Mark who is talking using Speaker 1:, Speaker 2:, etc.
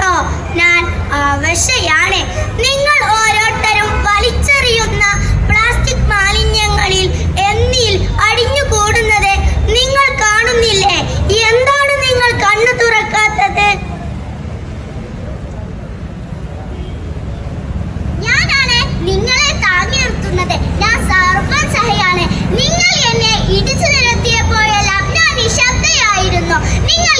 Speaker 1: കണ്ടോ ഞാൻ അവശയാണ് നിങ്ങൾ ഓരോരുത്തരും വലിച്ചെറിയുന്ന പ്ലാസ്റ്റിക് മാലിന്യങ്ങളിൽ എന്നിൽ അടിഞ്ഞു കൂടുന്നത് നിങ്ങൾ കാണുന്നില്ലേ? എന്താണ് നിങ്ങൾ കണ്ണു തുറക്കാത്തത്? ഞാനാണ് നിങ്ങളെ താങ്ങി നിർത്തുന്നത്. ഞാൻ സർവൻ സഹയാണ്. നിങ്ങൾ എന്നെ ഇടിച്ചു നിരത്തിയപ്പോഴെല്ലാം ഞാൻ നിശബ്ദയായിരുന്നു. നിങ്ങൾ